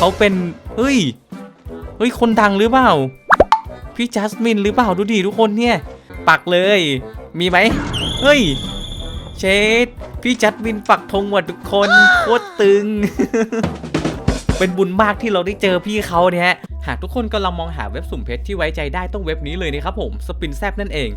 เขาเป็น เฮ้ย เฮ้ย คนดังหรือเปล่า พี่จัสมินหรือเปล่าดูดิทุกคนเนี่ย ปักเลย มีไหม เฮ้ย เชดพี่จัสมินปักธงหมดทุกคนโคตรตึง เป็นบุญมากที่เราได้เจอพี่เขาเนี่ยหากทุกคนกำลังมองหาเว็บสุ่มเพชรที่ไว้ใจได้ต้องเว็บนี้เลยนะครับผมสปินแซบนั่นเอง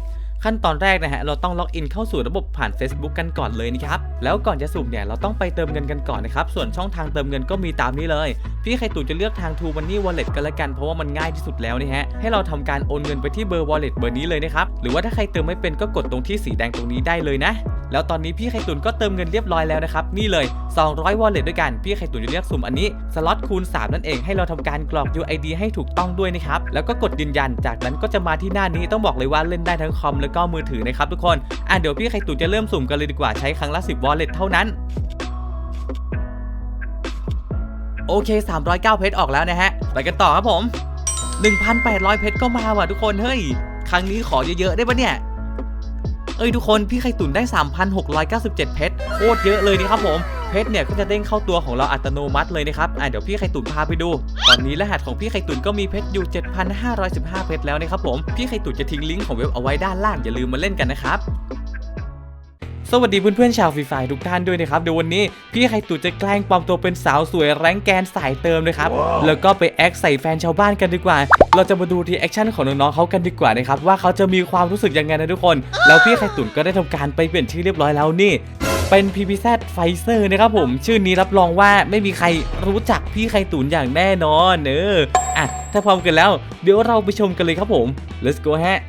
ขั้นตอนแรกนะฮะเราต้องล็อกอินเข้าสู่ระบบผ่าน Facebook กันก่อนเลยนะครับ แล้วก่อนจะสุ่มเนี่ยเราต้องไปเติมเงินกันก่อนนะครับ ส่วนช่องทางเติมเงินก็มีตามนี้เลย พี่ไข่ตุ๋นจะเลือกทาง True Money Wallet กันละกันเพราะว่ามันง่ายที่สุดแล้วนะฮะ ให้เราทำการโอนเงินไปที่เบอร์ Wallet เบอร์นี้เลยนะครับ หรือว่าถ้าใครเติมไม่เป็นก็กดตรงที่สีแดงตรงนี้ได้เลยนะ แล้วตอนนี้พี่ไข่ตุนก็เติมเงินเรียบร้อยแล้วนะครับ นี่เลย 200 wallet ด้วยกัน พี่ไข่ตุนจะเลือกสุ่มอันนี้สล็อตคูณ 3 นั่นเองให้เราทำการกรอก UID ให้ถูกต้องด้วยนะครับ แล้วก็กดยืนยัน จากนั้นก็จะมาที่หน้านี้ต้องบอกเลยว่าเล่นได้ทั้งคอมแล้วก็มือถือนะครับทุกคน อะเดี๋ยวพี่ไข่ตุนจะเริ่มสุ่มกันเลยดีกว่าใช้ครั้งละ10 wallet เท่านั้น โอเค 309 เพชรออกแล้วนะฮะ ไปกันต่อครับผม 1,800 เพชรก็มาว่ะทุกคน เฮ้ย ครั้งนี้ขอเยอะๆได้ปะเนี่ย เอ้ยทุกคน พี่ไข่ตุ๋นได้ 3,697 เพชรโคตรเยอะเลยนี่ครับผมเพชรเนี่ยก็จะเด้งเข้าตัวของเราอัตโนมัติเลยนะครับ อะเดี๋ยวพี่ไข่ตุ๋นพาไปดู ตอนนี้รหัสของพี่ไข่ตุ๋นก็มีเพชรอยู่ 7,515 เพชรแล้วนะครับผม พี่ไข่ตุ๋นจะทิ้งลิงก์ของเว็บเอาไว้ด้านล่างอย่าลืมมาเล่นกันนะครับ สวัสดีเพื่อนๆชาวฟรีไฟทุกท่านด้วยนะครับเดี๋ยววันนี้พี่ไข่ตุ๋นจะแกล้งปลอมตัวเป็นสาวสวยแรงแกนสายเติมนะครับ แล้วก็ไปแอคใส่แฟนชาวบ้านกันดีกว่า เราจะมาดูทีแอคชั่นของน้องๆเขากันดีกว่านะครับว่าเขาจะมีความรู้สึกยังไงนะทุกคน แล้วพี่ไข่ตุ๋นก็ได้ทำการไปเปลี่ยนชื่อเรียบร้อยแล้วนี่เป็น PPZ Pfizer นะครับผมชื่อนี้รับรองว่าไม่มีใครรู้จักพี่ไข่ตุ๋นอย่างแน่นอนเอออะถ้าพร้อมกันแล้ว เดี๋ยวเราไปชมกันเลยครับผม let's go ฮะ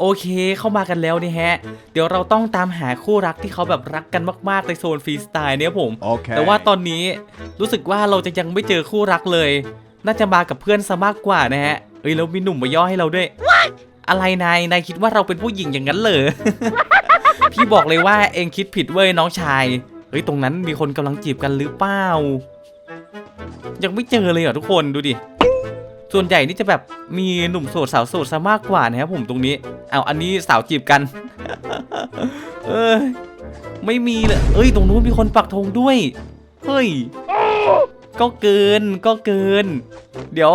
โอเคเข้ามากันแล้วนี่ฮะ เดี๋ยวเราต้องตามหาคู่รักที่เขาแบบรักกันมากๆในโซนฟรีสไตล์เนี่ยผม Okay. แต่ว่าตอนนี้รู้สึกว่าเราจะยังไม่เจอคู่รักเลย น่าจะมากับเพื่อนซะมากกว่านะฮะเอ้ยแล้วมีหนุ่มมาย่อให้เราด้วยอะไรนายนายคิดว่าเราเป็นผู้หญิงอย่างนั้นเหรอ พี่บอกเลยว่าเองคิดผิดเว้ยน้องชายเฮ้ยตรงนั้นมีคนกำลังจีบกันหรือเปล่ายังไม่เจอเลยเหรอทุกคนดูดิ ส่วนใหญ่นี่จะแบบมีหนุ่มโสดสาวโสดซะมากกว่านะครับผมตรงนี้ เอาอันนี้สาวจีบกัน เอ้ยไม่มีเลยเอ้ย ตรงนู้นมีคนปักธงด้วย เฮ้ย ก็เกิน ก็เกิน เดี๋ยว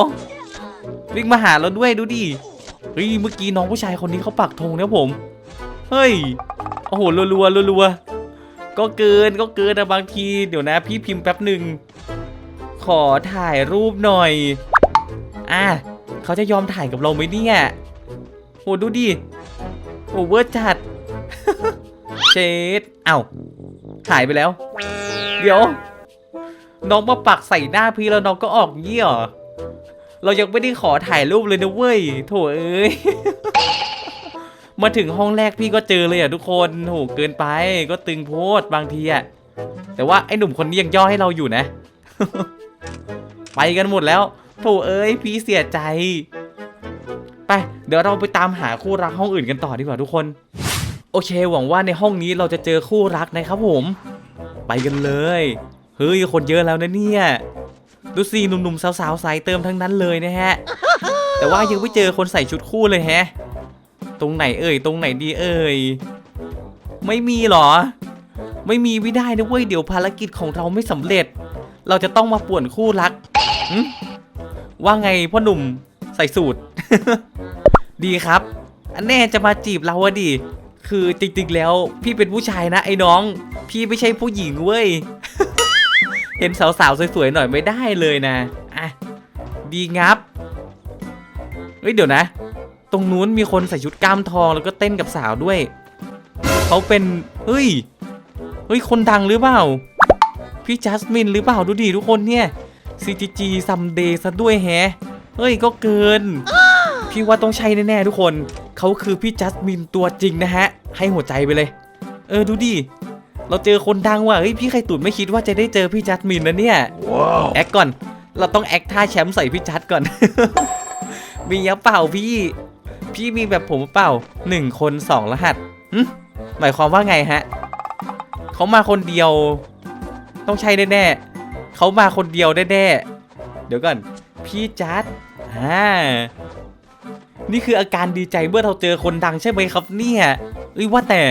วิ่งมาหาเราด้วยดูดิ เฮ้ย เมื่อกี้น้องผู้ชายคนนี้เขาปักธงนะผม เฮ้ย โอ้โห รัวๆรัวๆก็เกิน ก็เกินนะบางที เดี๋ยวนะ พี่พิมพ์แป๊บหนึ่ง ขอถ่ายรูปหน่อย อะเขาจะยอมถ่ายกับเราไหมเนี่ยโหดูดิโอเวอร์จัดเชดเอ้าหายไปแล้ว เดี๋ยว น้องมาปักใส่หน้าพี่แล้วน้องก็ออกเงี้ยเหรอเรายังไม่ได้ขอถ่ายรูปเลยนะเว้ยโถเอ้ยมาถึงห้องแรกพี่ก็เจอเลยอะทุกคนโหเกินไปก็ตึงโพดบางทีอะแต่ว่าไอ้หนุ่มคนนี้ยังย่อให้เราอยู่นะ ไปกันหมดแล้ว โถเอ้ยพี่เสียใจ ไปเดี๋ยวเราไปตามหาคู่รักห้องอื่นกันต่อดีกว่าทุกคน โอเค หวังว่าในห้องนี้เราจะเจอคู่รักนะครับผม ไปกันเลยเฮ้ยคนเยอะแล้วนะเนี่ยดูสิหนุ่มๆสาวๆสายเติมทั้งนั้นเลยนะฮะ แต่ว่ายังไม่เจอคนใส่ชุดคู่เลยแฮะ ตรงไหนเอ่ย ตรงไหนดีเอ่ย ไม่มีหรอ ไม่มีไม่ได้นะเว้ยเดี๋ยวภารกิจของเราไม่สำเร็จ เราจะต้องมาป่วนคู่รัก ว่าไงพ่อหนุ่มใส่สูตร ดีครับ อันแน่จะมาจีบเราอะดิ คือจริงๆแล้วพี่เป็นผู้ชายนะไอ้น้อง พี่ไม่ใช่ผู้หญิงเว้ย เห็นสาวๆสวยๆหน่อยไม่ได้เลยนะ อะ ดีงับ เฮ้ยเดี๋ยวนะ ตรงนู้นมีคนใส่ชุดกล้ามทองแล้วก็เต้นกับสาวด้วย เขาเป็นเฮ้ย เฮ้ยคนดังหรือเปล่า พี่จัสมินหรือเปล่าดูดิทุกคนเนี่ย CGG Someday ซะด้วยแฮะเฮ้ยก็เกิน พี่ว่าต้องใช่แน่ๆทุกคน เขาคือพี่จัสมินตัวจริงนะฮะ ให้หัวใจไปเลย เออดูดิ เราเจอคนดังว่ะเฮ้ยพี่ไข่ตุ๋นไม่คิดว่าจะได้เจอพี่จัสมินนะเนี่ย Wow. แอคก่อน เราต้องแอคท่าแชมป์ใส่พี่จัดก่อน มียับเปล่าพี่ พี่มีแบบผมเปล่าหนึ่งคนสองรหัสหึหมายความว่าไงฮะเขามาคนเดียว ต้องใช่แน่ๆ เขามาคนเดียวแน่ๆ เดี๋ยวก่อน พี่จัดอ่านี่คืออาการดีใจเมื่อเราเจอคนดังใช่ไหมครับเนี่ยเอ้ยว่าแต่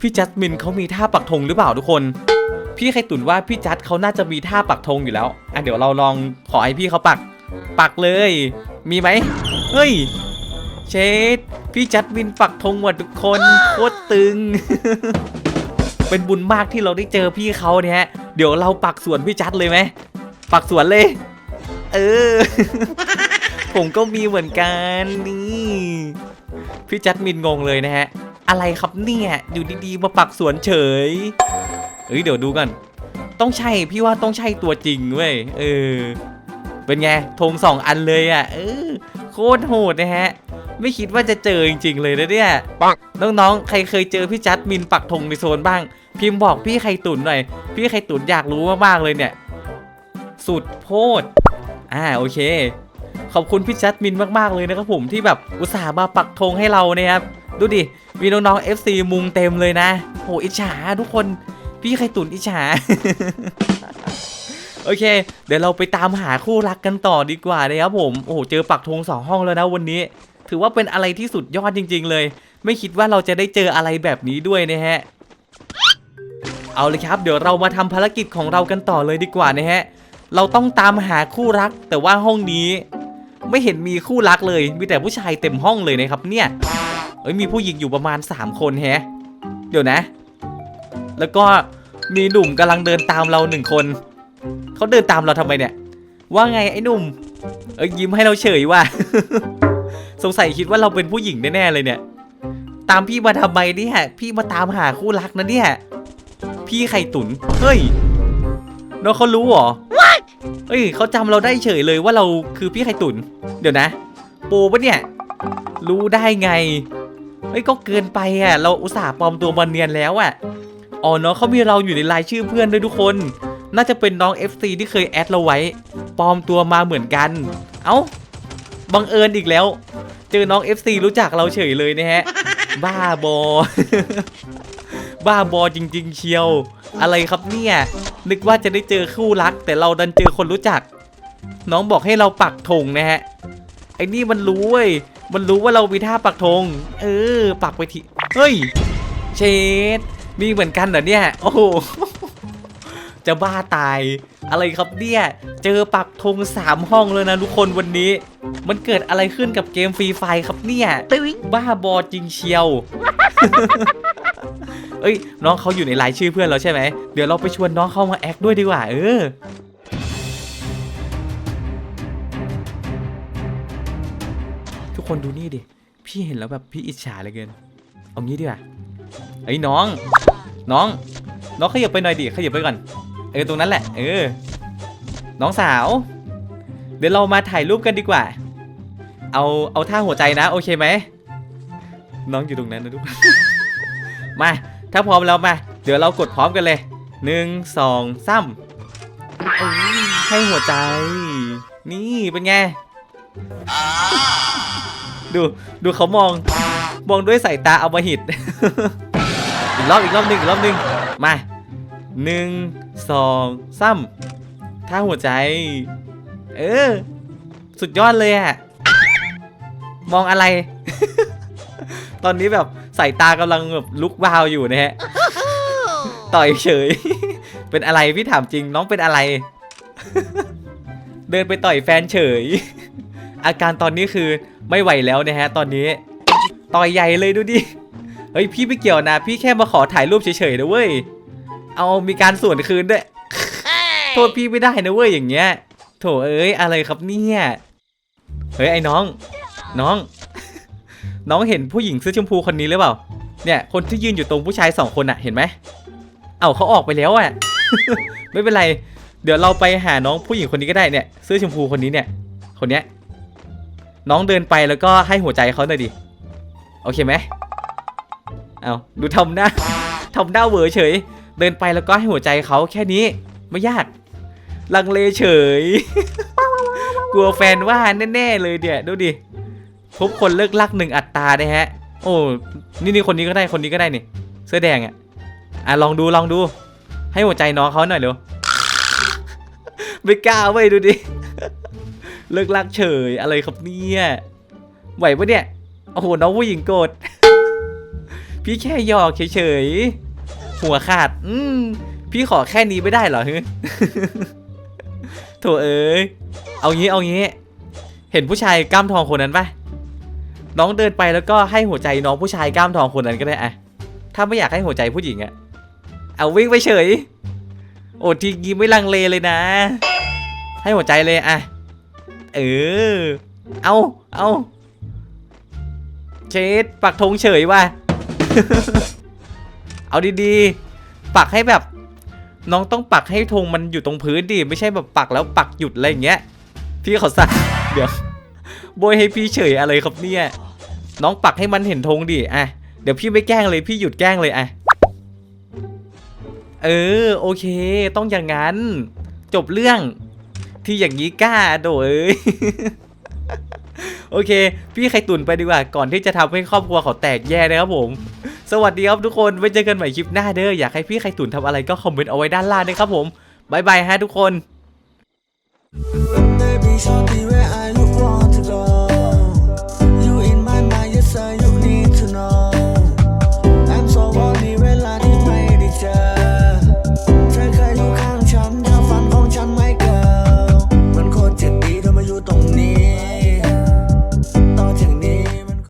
พี่จัสมินเขามีท่าปักธงหรือเปล่าทุกคน พี่ไข่ตุนว่าพี่จัดเขาน่าจะมีท่าปักธงอยู่แล้วอะเดี๋ยวเราลองขอให้พี่เขาปัก ปักเลย มีไหมเฮ้ยเชดพี่จัดวินปักธงหมดทุกคนโคตรตึง เป็นบุญมากที่เราได้เจอพี่เขาเนี่ย เดี๋ยวเราปักสวนพี่จัดเลยไหมปักสวนเลย เออ ผมก็มีเหมือนกันนี่พี่จัดมินงงเลยนะฮะ อะไรครับเนี่ยอยู่ดีๆมาปักสวนเฉยเอ้ยเดี๋ยวดูกัน ต้องใช่พี่ว่าต้องใช่ตัวจริงเว้ยเออ เป็นไงธงสองอันเลยอะ เออ โคตรโหดนะฮะ ไม่คิดว่าจะเจอจริงๆเลยนะเนี่ยปังน้องๆใครเคยเจอพี่จัดมินปักธงในโซนบ้าง พิมพ์บอกพี่ไข่ตุนหน่อย พี่ไข่ตุนอยากรู้มากๆเลยเนี่ย สุดโพดอ่าโอเค ขอบคุณพี่จัดมินมากๆเลยนะครับผมที่แบบอุตส่าห์มาปักธงให้เรานะครับ ดูดิ มีน้องๆ FC มุงเต็มเลยนะโหอิจฉาทุกคน พี่ไข่ตุนอิจฉาโอเค เดี๋ยวเราไปตามหาคู่รักกันต่อดีกว่านะครับผม โอ้โห เจอปักธงสองห้องแล้วนะวันนี้ ถือว่าเป็นอะไรที่สุดยอดจริง ๆ เลย ไม่คิดว่าเราจะได้เจออะไรแบบนี้ด้วยนะฮะ เอาเลยครับ เดี๋ยวเรามาทำภารกิจของเรากันต่อเลยดีกว่านะฮะ เราต้องตามหาคู่รัก แต่ว่าห้องนี้ ไม่เห็นมีคู่รักเลย มีแต่ผู้ชายเต็มห้องเลยนะครับ เนี่ย เอ้ยมีผู้หญิงอยู่ประมาณ 3 คนแฮะ เดี๋ยวนะ แล้วก็มีหนุ่มกำลังเดินตามเราหนึ่งคน เขาเดินตามเราทำไมเนี่ย ว่าไงไอ้หนุ่ม เอ้ยยิ้มให้เราเฉยว่ะสงสัยคิดว่าเราเป็นผู้หญิงแน่ๆเลยเนี่ย ตามพี่มาทำไมเนี่ย พี่มาตามหาคู่รักนะเนี่ย พี่ไข่ตุนเฮ้ยน้องเขารู้เหรอเฮ้ยเขาจำเราได้เฉยเลยว่าเราคือพี่ไข่ตุนเดี๋ยวนะโปปะเนี่ย รู้ได้ไงเฮ้ยก็เกินไปอะ เราอุตส่าห์ปลอมตัวมาเนียนแล้วอะอ๋อเนาะเขามีเราอยู่ในรายชื่อเพื่อนด้วยทุกคน น่าจะเป็นน้อง FC ที่เคยแอดเราไว้ปลอมตัวมาเหมือนกัน เอ้าบังเอิญอีกแล้ว เจอน้อง FC รู้จักเราเฉยเลยนะฮะ บ้าบอ บ้าบอจริง ๆ เชียว อะไรครับเนี่ย นึกว่าจะได้เจอคู่รัก แต่เราดันเจอคนรู้จัก น้องบอกให้เราปักธงนะฮะ ไอ้นี่มันรู้เว้ย มันรู้ว่าเรามีท่าปักธง เออ ปักไปที เฮ้ย เชดมีเหมือนกันเหรอเนี่ย โอ้โห จะบ้าตาย อะไรครับเนี่ย เจอปักธงสามห้องเลยนะทุกคนวันนี้ มันเกิดอะไรขึ้นกับเกมฟรีไฟครับเนี่ย บ้าบอจริงเชียว เอ้ย น้องเขาอยู่ในรายชื่อเพื่อนเราใช่ไหมเดี๋ยวเราไปชวนน้องเข้ามาแอคด้วยดีกว่า เออทุกคนดูนี่ดิ พี่เห็นแล้วแบบพี่อิจฉาเลือเกิน เอางี้ดีกว่าไอ้น้อง น้อง น้องขยับไปหน่อยดิ ขยับไปก่อน เออตรงนั้นแหละ เออ น้องสาว เดี๋ยวเรามาถ่ายรูปกันดีกว่า เอา เอาท่าหัวใจนะ โอเคไหม น้องอยู่ตรงนั้นนะทุกคน มา ถ้าพร้อมแล้วมา เดี๋ยวเรากดพร้อมกันเลยหนึ่งสองสามให้หัวใจ นี่เป็นไง ดูดูเขามอง มองด้วยสายตาเอามาหิด อีกรอบอีกรอบหนึ่งอีกรอบหนึ่งมาหนึ่งสองสามท่าหัวใจ เออ สุดยอดเลยอะมองอะไร ตอนนี้แบบ สายตากำลังแบบลุกวาวอยู่นะฮะ ต่อยเฉย เป็นอะไรพี่ถามจริงน้องเป็นอะไร เดินไปต่อยแฟนเฉย อาการตอนนี้คือไม่ไหวแล้วนะฮะ ตอนนี้ ต่อยใหญ่เลยดูดิ เฮ้ยพี่ไม่เกี่ยวนะ พี่แค่มาขอถ่ายรูปเฉยๆนะเว้ย เอามีการส่วนคืนด้วย โทษพี่ไม่ได้นะเว้ยอย่างเงี้ย โถเอ้ยอะไรครับเนี่ย เฮ้ยไอ้น้อง น้อง น้องเห็นผู้หญิงเสื้อชมพูคนนี้หรือเปล่า เนี่ย คนที่ยืนอยู่ตรงผู้ชายสองคนอะเห็นไหม เอ้าเขาออกไปแล้วอะ ไม่เป็นไร เดี๋ยวเราไปหาน้องผู้หญิงคนนี้ก็ได้เนี่ย เสื้อชมพูคนนี้เนี่ย คนเนี้ย น้องเดินไปแล้วก็ให้หัวใจเขาหน่อยดิ โอเคไหม เอาดูทำหน้าทำหน้าเวอเฉย เดินไปแล้วก็ให้หัวใจเขาแค่นี้ ไม่ยาก ลังเลเฉย กลัวแฟนว่าแน่ๆเลยเนี่ยดูดิ พบคนเลิกลักหนึ่งอัตราได้ฮะ โอ้นี่นี่คนนี้ก็ได้คนนี้ก็ได้นี่ เสื้อแดงอะอะลองดูลองดู ให้หัวใจน้องเขาหน่อยเร็วไม่กล้าเว้ยดูดิเลิกลักเฉยอะไรครับเนี่ยไหวปะเนี่ยโอ้โหน้องผู้หญิงโกรธพี่แค่หยอกเฉยๆหัวขาด อืมพี่ขอแค่นี้ไม่ได้เหรอฮึโถเอ้ยเอางี้เอางี้ เห็นผู้ชายกล้ามทองคนนั้นปะ น้องเดินไปแล้วก็ให้หัวใจน้องผู้ชายกล้ามทองคนนั้นก็ได้อะถ้าไม่อยากให้หัวใจผู้หญิงอะเอาวิ่งไปเฉย โอ้ทีงี้ไม่ลังเลเลยนะ ให้หัวใจเลยอะเออ เอาเอาเชดปักธงเฉยว่ะ เอาดีๆ ปักให้แบบ น้องต้องปักให้ธงมันอยู่ตรงพื้นดิ ไม่ใช่แบบปักแล้วปักหยุดอะไรอย่างเงี้ย พี่เขาสั่งเดี๋ยว โบยให้พี่เฉยอะไรครับเนี่ย น้องปักให้มันเห็นธงดิอะเดี๋ยวพี่ไม่แกล้งเลยพี่หยุดแกล้งเลยอะเออโอเค ต้องอย่างนั้น จบเรื่อง ที่อย่างนี้กล้าโดเอ้ยโอเค พี่ไข่ตุนไปดีกว่าก่อนที่จะทำให้ครอบครัวเขาแตกแย่นะครับผม สวัสดีครับทุกคนไว้เจอกันใหม่คลิปหน้าเด้ออยากให้พี่ไข่ตุนทำอะไรก็คอมเมนต์เอาไว้ด้านล่างนะครับผมบายบายฮะทุกคน